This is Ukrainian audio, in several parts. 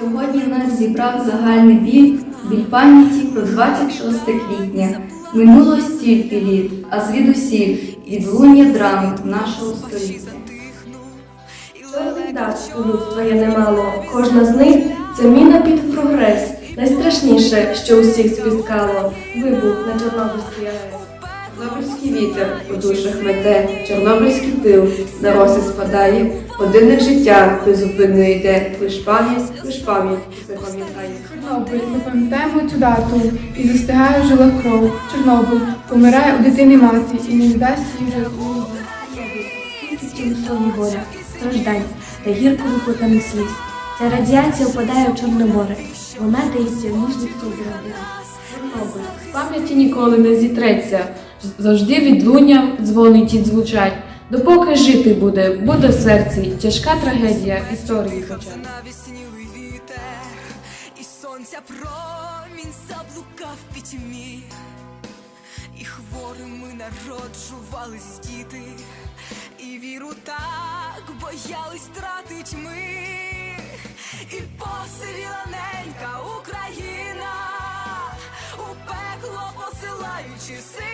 Сьогодні нас зібрав загальний біль, біль пам'яті про 26 квітня. Минуло стільки літ, а звідусіль відлуння драми нашого століття. Чорних дат у людства є немало. Кожна з них це міна під прогрес. Найстрашніше, що усіх спіткало вибух на Чорнобильській АЕС. Чорнобильський вітер у душах мете, Чорнобильський пил на роси спадає, годинник життя безупинно йде, лиш пам'ять, лиш пам'ять все пам'ятає. Чорнобиль, ми пам'ятаємо цю дату і застигає в жилах кров. Чорнобиль помирає у дитини мати і не віддасть їй вже слові горя, страждань та гіркого потаних сліз. Ця радіація впадає в Чорноборе. Вона дається в ніжних. Чорнобиль з пам'яті ніколи не зітреться. Завжди відлунням дзвонить і звучать. Допоки жити буде, буде в серці тяжка трагедія історії вітер, і сонця промінь заблукав пітьмі, і хворими народжувались діти, і віру так боялись тратить ми, і посивіла ненька Україна, у пекло посилаючи сил.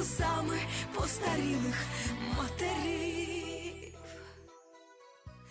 сльозами постарілих матері.